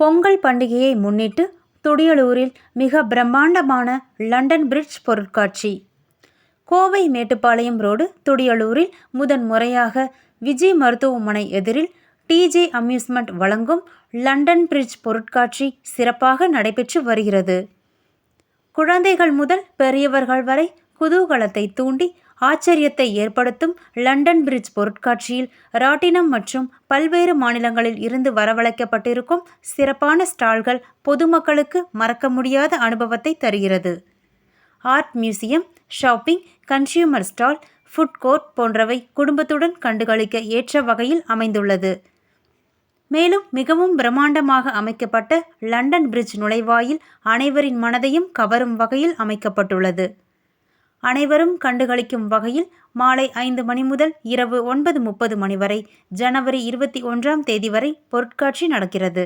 பொங்கல் பண்டிகையை முன்னிட்டு துடியலூரில் மிக பிரம்மாண்டமான லண்டன் பிரிட்ஜ் பொருட்காட்சி. கோவை மேட்டுப்பாளையம் ரோடு துடியலூரில் முதன் முறையாக விஜய் மருத்துவமனை எதிரில் டிஜே அம்யூஸ்மெண்ட் வழங்கும் லண்டன் பிரிட்ஜ் பொருட்காட்சி சிறப்பாக நடைபெற்று வருகிறது. குழந்தைகள் முதல் பெரியவர்கள் வரை குதூகலத்தை தூண்டி ஆச்சரியத்தை ஏற்படுத்தும் லண்டன் பிரிட்ஜ் பொருட்காட்சியில் ராட்டினம் மற்றும் பல்வேறு மாநிலங்களில் இருந்து வரவழைக்கப்பட்டிருக்கும் சிறப்பான ஸ்டால்கள் பொதுமக்களுக்கு மறக்க முடியாத அனுபவத்தை தருகிறது. Art museum shopping consumer stall food court போன்றவை குடும்பத்துடன் கண்டுகளிக்க ஏற்ற வகையில் அமைந்துள்ளது. மேலும் மிகவும் பிரம்மாண்டமாக அமைக்கப்பட்ட லண்டன் பிரிட்ஜ் நுழைவாயில் அனைவரின் மனதையும் கவரும் வகையில் அமைக்கப்பட்டுள்ளது. அனைவரும் கண்டுகளிக்கும் வகையில் மாலை ஐந்து மணி முதல் இரவு ஒன்பது முப்பது மணி வரை ஜனவரி இருபத்தி ஒன்றாம் தேதி வரை பொருட்காட்சி நடக்கிறது.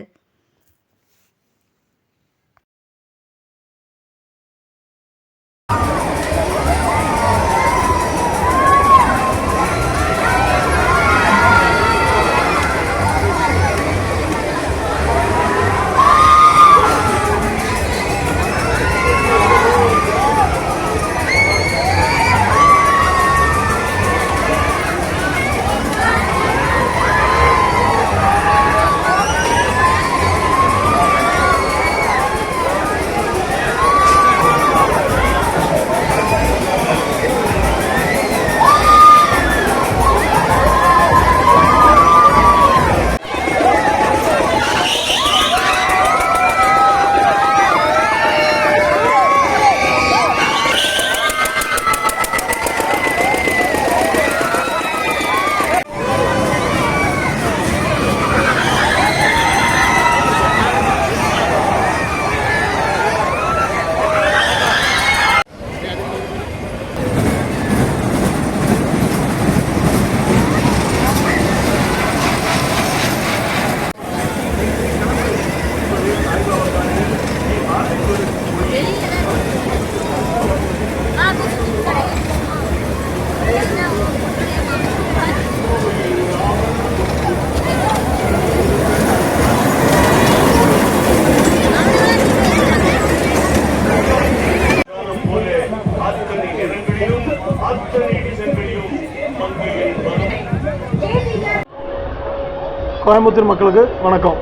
கோயம்புத்தூர் மக்களுக்கு வணக்கம்.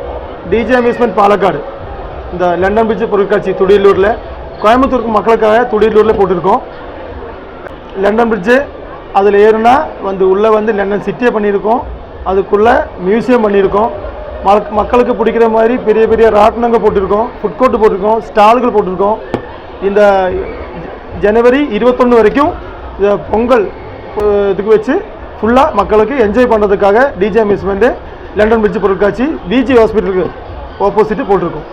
DJ amusement Palakkad. இந்த லண்டன் பிரிட்ஜ் பொருட்காட்சி துடியலூரில். கோயம்புத்தூருக்கு மக்களுக்காக துடியலூரில் போட்டிருக்கோம். லண்டன் பிரிட்ஜு அதில் ஏறுனா வந்து உள்ளே வந்து லண்டன் சிட்டியை பண்ணியிருக்கோம். அதுக்குள்ளே மியூசியம் பண்ணியிருக்கோம். மக் மக்களுக்கு பிடிக்கிற மாதிரி பெரிய பெரிய ராட்டினங்க போட்டிருக்கோம். ஃபுட் கோர்ட் போட்டிருக்கோம். ஸ்டால்கள் போட்டிருக்கோம். இந்த ஜனவரி இருபத்தொன்று வரைக்கும் இந்த பொங்கல் இதுக்கு வச்சு ஃபுல்லாக மக்களுக்கு என்ஜாய் பண்ணுறதுக்காக டிஜே அம்யூஸ்மெண்ட்டு லண்டன் பிரிட்ஜ் பொருட்காட்சி விஜி ஹாஸ்பிட்டலுக்கு ஆப்போசிட்டு போட்டிருக்கோம்